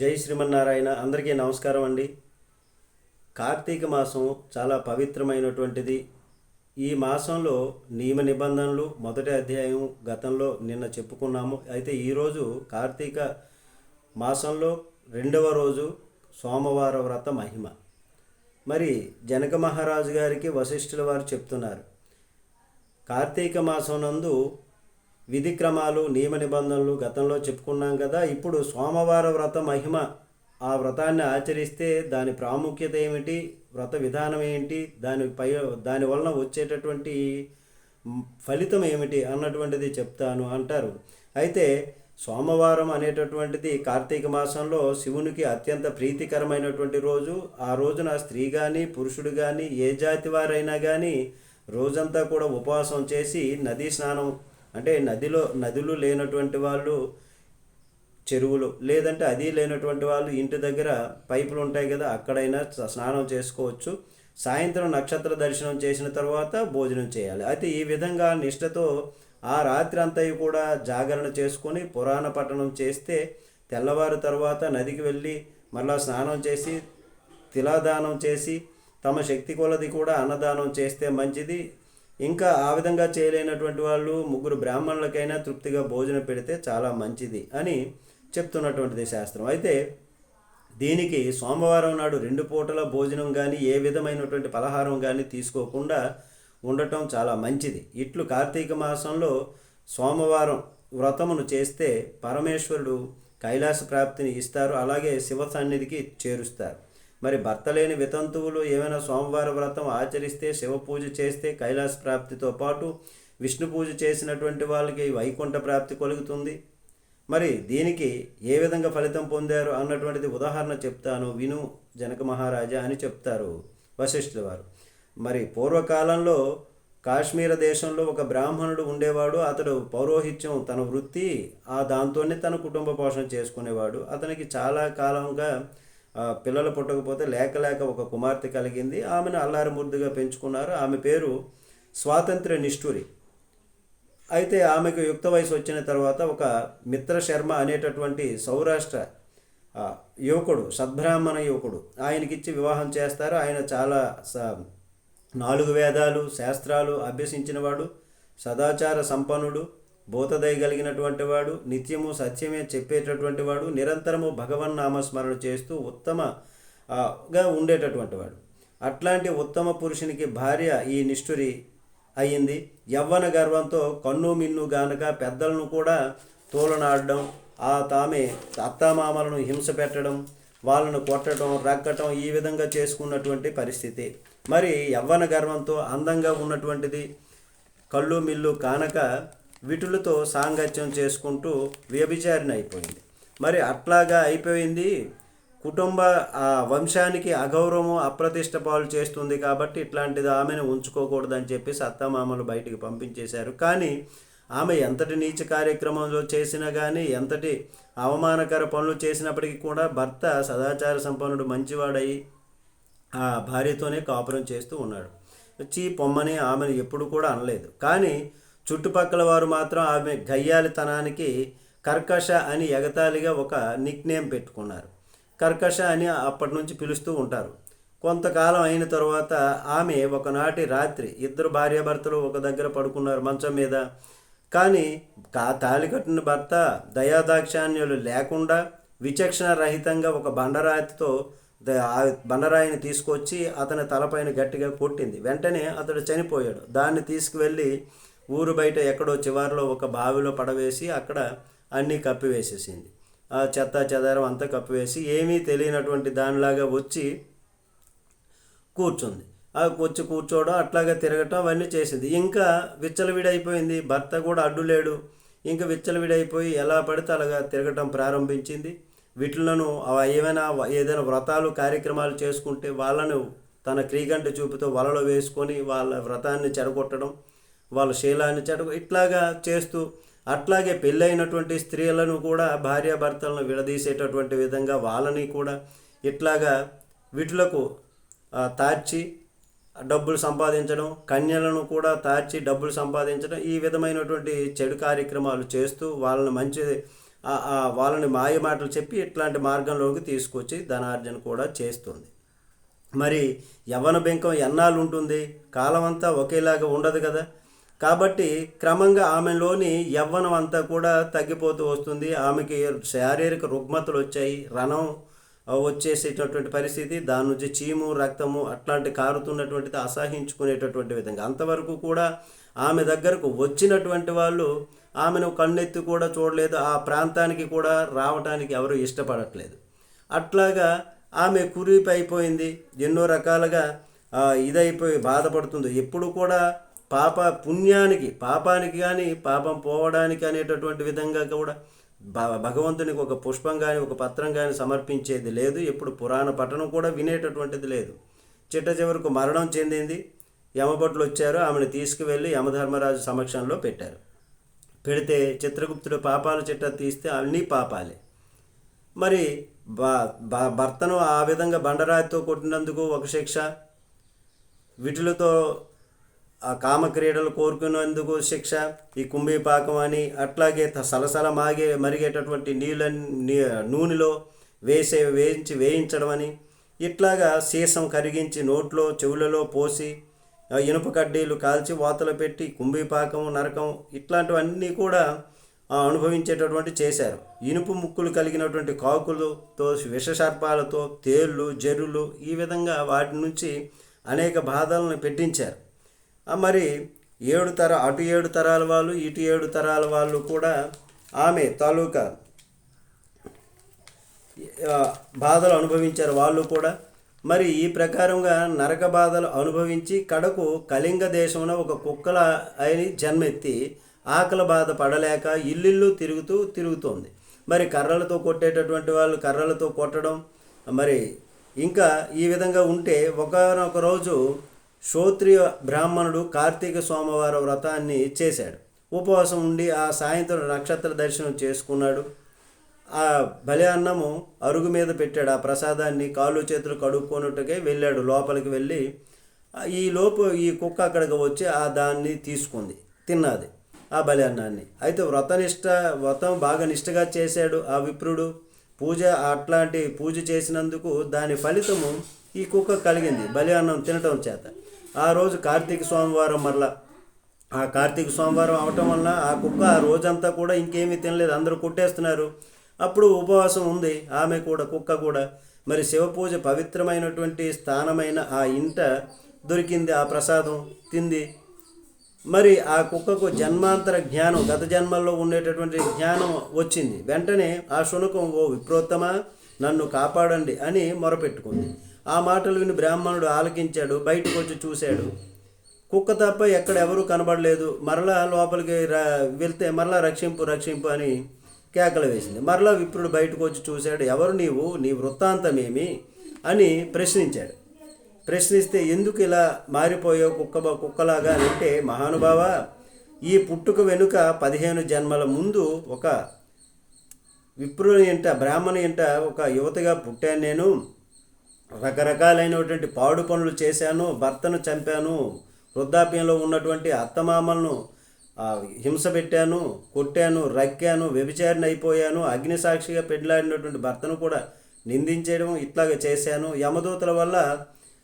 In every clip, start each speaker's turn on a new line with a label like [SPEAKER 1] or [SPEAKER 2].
[SPEAKER 1] జై శ్రీమన్నారాయణ అందరికీ నమస్కారం అండి. కార్తీక మాసం చాలా పవిత్రమైనటువంటిది. ఈ మాసంలో నియమ నిబంధనలు మొదటి అధ్యాయం గతంలో నిన్న చెప్పుకున్నాము. అయితే ఈరోజు కార్తీక మాసంలో రెండవ రోజు సోమవార వ్రత మహిమ. మరి జనక మహారాజు గారికి వశిష్ఠుల వారు చెప్తున్నారు. కార్తీక మాసం నందు విధి క్రమాలు నియమ నిబంధనలు గతంలో చెప్పుకున్నాం కదా ఇప్పుడు సోమవార వ్రత మహిమ. ఆ వ్రతాన్ని ఆచరిస్తే దాని ప్రాముఖ్యత ఏమిటి? వ్రత విధానం ఏంటి? దాని పై దాని వలన వచ్చేటటువంటి ఫలితం ఏమిటి అన్నటువంటిది చెప్తాను అంటారు. అయితే సోమవారం అనేటటువంటిది కార్తీక మాసంలో శివునికి అత్యంత ప్రీతికరమైనటువంటి రోజు. ఆ రోజున స్త్రీ కానీ పురుషుడు కానీ ఏ జాతి వారైనా కానీ రోజంతా కూడా ఉపవాసం చేసి నదీ స్నానం అంటే నదిలో నదులు లేనటువంటి వాళ్ళు చెరువులు లేదంటే అది లేనటువంటి వాళ్ళు ఇంటి దగ్గర పైపులు ఉంటాయి కదా అక్కడైనా స్నానం చేసుకోవచ్చు. సాయంత్రం నక్షత్ర దర్శనం చేసిన తర్వాత భోజనం చేయాలి. అయితే ఈ విధంగా నిష్ఠతో ఆ రాత్రి అంతా కూడా జాగరణ చేసుకొని పురాణ పట్టణం చేస్తే తెల్లవారు తర్వాత నదికి వెళ్ళి మళ్ళా స్నానం చేసి తిలాదానం చేసి తమ శక్తి కొలది కూడా అన్నదానం చేస్తే మంచిది. ఇంకా ఆ విధంగా చేయలేనటువంటి వాళ్ళు ముగ్గురు బ్రాహ్మణులకైనా తృప్తిగా భోజనం పెడితే చాలా మంచిది అని చెప్తున్నటువంటిది శాస్త్రం. అయితే దీనికి సోమవారం నాడు రెండు పూటల భోజనం కానీ ఏ విధమైనటువంటి పలహారం కానీ తీసుకోకుండా ఉండటం చాలా మంచిది. ఇట్లు కార్తీక మాసంలో సోమవారం వ్రతమును చేస్తే పరమేశ్వరుడు కైలాస ప్రాప్తిని ఇస్తారు అలాగే శివ సన్నిధికి చేరుస్తారు. మరి భర్త లేని వితంతువులు ఏమైనా సోమవార వ్రతం ఆచరిస్తే శివ పూజ చేస్తే కైలాస ప్రాప్తితో పాటు విష్ణు పూజ చేసినటువంటి వాళ్ళకి వైకుంఠ ప్రాప్తి కలుగుతుంది. మరి దీనికి ఏ విధంగా ఫలితం పొందారు అన్నటువంటిది ఉదాహరణ చెప్తాను. విను జనక మహారాజా అని చెప్తారు వశిష్ఠుల వారు. మరి పూర్వకాలంలో కాశ్మీర దేశంలో ఒక బ్రాహ్మణుడు ఉండేవాడు. అతడు పౌరోహిత్యం తన వృత్తి ఆ దాంతోనే తన కుటుంబ పోషణ చేసుకునేవాడు. అతనికి చాలా కాలంగా పిల్లలు పుట్టకపోతే లేక లేక ఒక కుమార్తె కలిగింది. ఆమెను అల్లారముద్దుగా పెంచుకున్నారు. ఆమె పేరు స్వాతంత్ర్య నిష్ఠురి. అయితే ఆమెకు యుక్త వయసు వచ్చిన తర్వాత ఒక మిత్ర శర్మ అనేటటువంటి సౌరాష్ట్ర యువకుడు సద్బ్రాహ్మణ యువకుడు ఆయనకిచ్చి వివాహం చేస్తారు. ఆయన చాలా నాలుగు వేదాలు శాస్త్రాలు అభ్యసించినవాడు సదాచార సంపన్నుడు. భూతదయ కలిగినటువంటి వాడు నిత్యము సత్యమే చెప్పేటటువంటి వాడు నిరంతరము భగవన్ నామస్మరణ చేస్తూ ఉత్తమగా ఉండేటటువంటి వాడు అట్లాంటి ఉత్తమ పురుషునికి భార్య ఈ నిష్ఠురి అయ్యింది. యవ్వన గర్వంతో కన్ను మిన్ను గానక పెద్దలను కూడా తోలనాడడం ఆ తామే అత్తామామలను హింస పెట్టడం వాళ్ళను కొట్టడం రక్కటం ఈ విధంగా చేసుకున్నటువంటి పరిస్థితి. మరి యవ్వన గర్వంతో అందంగా ఉన్నటువంటిది కళ్ళు మిల్లు కానక విటులతో సాంగత్యం చేసుకుంటూ వ్యభిచారిణ అయిపోయింది. మరి అట్లాగా అయిపోయింది. కుటుంబ ఆ వంశానికి అగౌరవము అప్రతిష్ట పాలు చేస్తుంది కాబట్టి ఇట్లాంటిది ఆమెను ఉంచుకోకూడదని చెప్పేసి అత్తమామలు బయటికి పంపించేశారు. కానీ ఆమె ఎంతటి నీచ కార్యక్రమంలో చేసినా కానీ ఎంతటి అవమానకర పనులు చేసినప్పటికీ కూడా భర్త సదాచార సంపన్నుడు మంచివాడై ఆ భార్యతోనే కాపురం చేస్తూ ఉన్నాడు. వచ్చి పొమ్మని ఆమెను ఎప్పుడు కూడా అనలేదు. కానీ చుట్టుపక్కల వారు మాత్రం ఆమె గయ్యాలితనానికి కర్కష అని ఎగతాళిగా ఒక నిక్ నేమ్ పెట్టుకున్నారు. కర్కష అని అప్పటి నుంచి పిలుస్తూ ఉంటారు. కొంతకాలం అయిన తర్వాత ఆమె ఒకనాటి రాత్రి ఇద్దరు భార్యాభర్తలు ఒక దగ్గర పడుకున్నారు మంచం మీద. కానీ కా తాలి కట్టిన భర్త దయాదాక్షాన్యులు లేకుండా విచక్షణ రహితంగా ఒక బండరాయితో బండరాయిని తీసుకొచ్చి అతని తలపైన గట్టిగా కొట్టింది. వెంటనే అతడు చనిపోయాడు. దాన్ని తీసుకువెళ్ళి ఊరు బయట ఎక్కడో చివరిలో ఒక బావిలో పడవేసి అక్కడ అన్నీ కప్పివేసేసింది. ఆ చెత్త చెదారం అంతా కప్పివేసి ఏమీ తెలియనటువంటి దానిలాగా వచ్చి కూర్చుంది. ఆ వచ్చి కూర్చోవడం అట్లాగా తిరగటం అవన్నీ చేసింది. ఇంకా విచ్చలవిడైపోయింది. భర్త కూడా అడ్డు లేడు. ఇంకా విచ్చలవిడైపోయి ఎలా పడితే అలాగా తిరగటం ప్రారంభించింది. వీటిలను ఏమైనా ఏదైనా వ్రతాలు కార్యక్రమాలు చేసుకుంటే వాళ్ళను తన క్రీగంట చూపుతో వలలో వేసుకొని వాళ్ళ వ్రతాన్ని చెడగొట్టడం వాళ్ళ శీలాన్ని చెడగొ ఇట్లాగా చేస్తూ అట్లాగే పెళ్ళైనటువంటి స్త్రీలను కూడా భార్యాభర్తలను విడదీసేటటువంటి విధంగా వాళ్ళని కూడా ఇట్లాగా వీటిలకు తార్చి డబ్బులు సంపాదించడం కన్యలను కూడా తార్చి డబ్బులు సంపాదించడం ఈ విధమైనటువంటి చెడు కార్యక్రమాలు చేస్తూ వాళ్ళని మంచి వాళ్ళని మాయ మాటలు చెప్పి ఇట్లాంటి మార్గంలోకి తీసుకొచ్చి ధనార్జన కూడా చేస్తుంది. మరి యవ్వన బెంకం ఎన్నాళ్ళు ఉంటుంది? కాలం అంతా ఒకేలాగా ఉండదు కదా? కాబట్టి క్రమంగా ఆమెలోని యవ్వనం అంతా కూడా తగ్గిపోతూ వస్తుంది. ఆమెకి శారీరక రుగ్మతలు వచ్చాయి రణం వచ్చేసేటటువంటి పరిస్థితి దాని నుంచి చీము రక్తము అట్లాంటి కారుతున్నటువంటిది అసహించుకునేటటువంటి విధంగా. అంతవరకు కూడా ఆమె దగ్గరకు వచ్చినటువంటి వాళ్ళు ఆమెను కన్నెత్తి కూడా చూడలేదు. ఆ ప్రాంతానికి కూడా రావటానికి ఎవరు ఇష్టపడట్లేదు. అట్లాగా ఆమె కురిపి అయిపోయింది ఎన్నో రకాలుగా ఇదైపోయి బాధపడుతుంది. ఎప్పుడు కూడా పాప పుణ్యానికి పాపానికి కానీ పాపం పోవడానికి అనేటటువంటి విధంగా కూడా భ- భగవంతునికి ఒక పుష్పం కానీ ఒక పత్రం కానీ సమర్పించేది లేదు. ఎప్పుడు పురాణ పఠనం కూడా వినేటటువంటిది లేదు. చిట్ట చివరకు మరణం చెందింది. యమభట్లు వచ్చారు ఆమెను తీసుకువెళ్ళి యమధర్మరాజు సమక్షంలో పెట్టారు. పెడితే చిత్రగుప్తుడు పాపాల చిట్ట తీస్తే అన్నీ పాపాలే. మరి భర్తను ఆ విధంగా బండరాయితో కొట్టినందుకు ఒక శిక్ష? విటులతో ఆ కామక్రీడలు కోరుకునేందుకు శిక్ష ఈ కుంభీపాకం అని అట్లాగే త- సలసల మాగే మరిగేటటువంటి నీళ్ళ నూనెలో వేసే వేయించి వేయించడం అని ఇట్లాగా సీసం కరిగించి నోట్లో చెవులలో పోసి ఇనుప కడ్డీలు కాల్చి వాతలు పెట్టి కుంభీపాకం నరకం ఇట్లాంటివన్నీ కూడా అనుభవించేటటువంటి చేశారు. ఇనుపు ముక్కులు కలిగినటువంటి కాకులతో విషసర్పాలతో తేళ్ళు జరులు ఈ విధంగా వాటి నుంచి అనేక బాధలను పెట్టించారు. మరి ఏడు తర అటు ఏడు తరాల వాళ్ళు ఇటు ఏడు తరాల వాళ్ళు కూడా ఆమె తాలూకా బాధలు అనుభవించారు వాళ్ళు కూడా. మరి ఈ ప్రకారంగా నరక బాధలు అనుభవించి కడకు కళింగ దేశమున ఒక కుక్కల అని జన్మెత్తి ఆకలి బాధ పడలేక ఇల్లిల్లు తిరుగుతూ తిరుగుతోంది. మరి కర్రలతో కొట్టేటటువంటి వాళ్ళు కర్రలతో కొట్టడం మరి ఇంకా ఈ విధంగా ఉంటే ఒకనొక రోజు శ్రోత్రియ బ్రాహ్మణుడు కార్తీక సోమవార వ్రతాన్ని చేశాడు. ఉపవాసం ఉండి ఆ సాయంత్రం నక్షత్ర దర్శనం చేసుకున్నాడు. ఆ బలి అన్నము అరుగు మీద పెట్టాడు. ఆ ప్రసాదాన్ని కాళ్ళు చేతులు కడుక్కొనుటకే వెళ్ళాడు. లోపలికి వెళ్ళి ఈ లోపు ఈ కుక్క అక్కడికి వచ్చి ఆ దాన్ని తీసుకుంది. తిన్నది ఆ బలి అన్నాన్ని. అయితే వ్రతనిష్ట వ్రతం బాగా నిష్టగా చేశాడు ఆ విప్రుడు. పూజ అట్లాంటి పూజ చేసినందుకు దాని ఫలితము ఈ కుక్క కలిగింది. బలి అన్నం తినటం చేత. ఆ రోజు కార్తీక సోమవారం మరలా. ఆ కార్తీక సోమవారం అవటం వలన ఆ కుక్క ఆ రోజంతా కూడా ఇంకేమీ తినలేదు. అందరూ కుట్టేస్తున్నారు. అప్పుడు ఉపవాసం ఉంది. ఆమె కూడా కుక్క కూడా. మరి శివ పూజ పవిత్రమైనటువంటి స్థానమైన ఆ ఇంట దొరికింది ఆ ప్రసాదం. తింది. మరి ఆ కుక్కకు జన్మాంతర జ్ఞానం గత జన్మల్లో ఉండేటటువంటి జ్ఞానం వచ్చింది. వెంటనే ఆ శునకం ఓ విప్రోత్తమ నన్ను కాపాడండి అని మొరపెట్టుకుంది. ఆ మాటలు విని బ్రాహ్మణుడు ఆలకించాడు బయటకు వచ్చి చూశాడు. కుక్క తప్ప ఎక్కడ ఎవరూ కనబడలేదు. మరలా లోపలికి రా వెళ్తే మరలా రక్షింపు రక్షింపు అని కేకలు వేసింది. మరలా విప్రుడు బయటకు వచ్చి చూశాడు ఎవరు నీవు? నీ వృత్తాంతమేమి? అని ప్రశ్నించాడు. ప్రశ్నిస్తే ఎందుకు ఇలా మారిపోయావు కుక్క కుక్కలాగా అంటే మహానుభావ ఈ పుట్టుక వెనుక పదిహేను జన్మల ముందు ఒక విప్రుని ఇంట బ్రాహ్మణి ఇంట ఒక యువతగా పుట్టాను నేను. రకరకాలైనటువంటి పాడు పనులు చేశాను భర్తను చంపాను వృద్ధాప్యంలో ఉన్నటువంటి అత్తమామలను హింస పెట్టాను కొట్టాను రక్కాను వ్యభిచారిని అయిపోయాను అగ్నిసాక్షిగా పెళ్ళాడినటువంటి భర్తను కూడా నిందించడం ఇట్లాగ చేశాను. యమదూతల వల్ల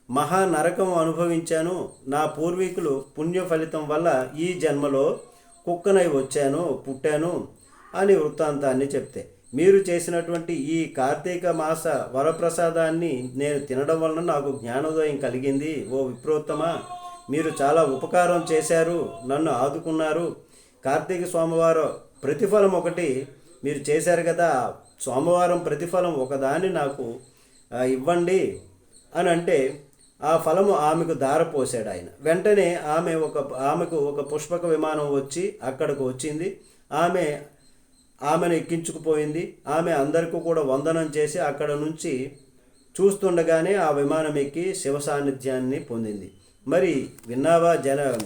[SPEAKER 1] మహా నరకం అనుభవించాను. నా పూర్వీకులు పుణ్య ఫలితం వల్ల ఈ జన్మలో కుక్కనై వచ్చాను పుట్టాను అని వృత్తాంతాన్ని చెప్తే మీరు చేసినటువంటి ఈ కార్తీక మాస వరప్రసాదాన్ని నేను తినడం వలన నాకు జ్ఞానోదయం కలిగింది. ఓ విప్రోత్తమ మీరు చాలా ఉపకారం చేశారు నన్ను ఆదుకున్నారు. కార్తీక సోమవారం ప్రతిఫలం ఒకటి మీరు చేశారు కదా సోమవారం ప్రతిఫలం ఒకదాన్ని నాకు ఇవ్వండి అని అంటే ఆ ఫలము ఆమెకు దారపోసాడు ఆయన. వెంటనే ఆమె ఒక ఆమెకు ఒక పుష్పక విమానం వచ్చి అక్కడికి వచ్చింది. ఆమె ఆమెను ఎక్కించుకుపోయింది. ఆమె అందరికీ కూడా వందనం చేసి అక్కడ నుంచి చూస్తుండగానే ఆ విమానం ఎక్కి శివ సాన్నిధ్యాన్ని పొందింది. మరి విన్నావా జన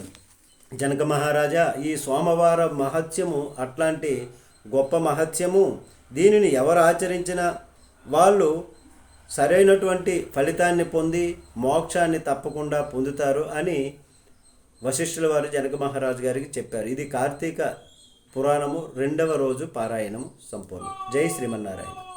[SPEAKER 1] జనక మహారాజా ఈ సోమవార మహత్యము అట్లాంటి గొప్ప మహత్యము దీనిని ఎవరు ఆచరించినా? వాళ్ళు సరైనటువంటి ఫలితాన్ని పొంది మోక్షాన్ని తప్పకుండా పొందుతారు అని వశిష్ఠుల వారు జనక మహారాజు గారికి చెప్పారు. ఇది కార్తీక పురాణము రెండవ రోజు పారాయణము సంపూర్ణం. జై శ్రీమన్నారాయణ.